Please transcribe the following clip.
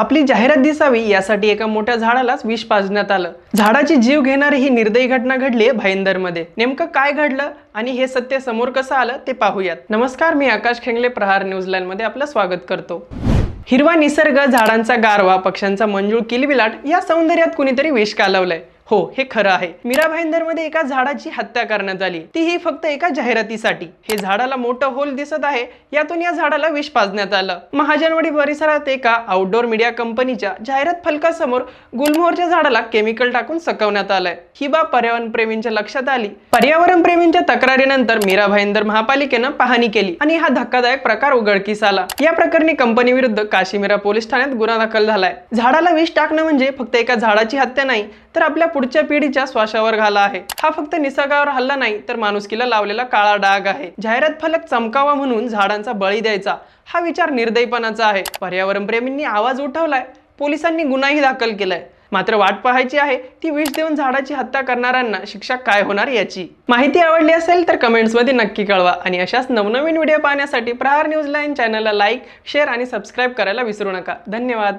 आपली जाहिरात दिसावी यासाठी एका मोठ्या झाडालाच विष पाजण्यात आलं. झाडाची जीव घेणारी ही निर्दयी घटना घडली आहे भाईंदरमध्ये. नेमकं काय घडलं आणि हे सत्य समोर कसं आलं ते पाहूयात. नमस्कार मी आकाश खेंगले प्रहार न्यूझीलंडमध्ये आपलं स्वागत करतो. हिरवा निसर्ग झाडांचा गारवा पक्ष्यांचा मंजूळ किलबिलाट या सौंदर्यात कुणीतरी विष कालवलंय. हो हे खरं आहे. मीरा भाईंदरमध्ये एका झाडाची हत्या करण्यात आली. तीही फक्त एका जाहिरातीसाठी. हे झाडाला मोठं होल दिसत आहे. यातून या झाडाला विष पाजण्यात आलं. महाजनवाडी परिसरात एका आउटडोर मीडिया कंपनीच्या जाहिरात फलकासमोर गुलमोहरच्या झाडाला केमिकल टाकून सकवण्यात आलंय. ही बाब पर्यावरण प्रेमींच्या लक्षात आली. पर्यावरण प्रेमींच्या तक्रारीनंतर मीरा भाईंदर महापालिकेनं पाहणी केली आणि हा धक्कादायक प्रकार उघडकीस आला. या प्रकरणी कंपनी विरुद्ध काशीमीरा पोलीस ठाण्यात गुन्हा दाखल झालाय. झाडाला विष टाकणं म्हणजे फक्त एका झाडाची हत्या नाही तर आपल्या पुढच्या पिढीच्या श्वासावर घाला आहे. हा फक्त निसर्गावर हल्ला नाही तर माणुसकीला लावलेला काळा डाग आहे. जाहिरात फलक चमकावा म्हणून झाडांचा बळी द्यायचा. हा विचार निर्दयीपणाचा आहे. पर्यावरण प्रेमींनी आवाज उठवलाय. पोलिसांनी गुन्हाही दाखल केलाय. मात्र वाट पाहायची आहे ती विष देऊन झाडाची हत्या करणाऱ्यांना शिक्षा काय होणार याची? माहिती आवडली असेल तर कमेंट्समध्ये नक्की कळवा. आणि अशाच नवनवीन व्हिडिओ पाहण्यासाठी प्रहार न्यूज लाईन चॅनलला लाईक शेअर आणि सबस्क्राईब करायला विसरू नका. धन्यवाद.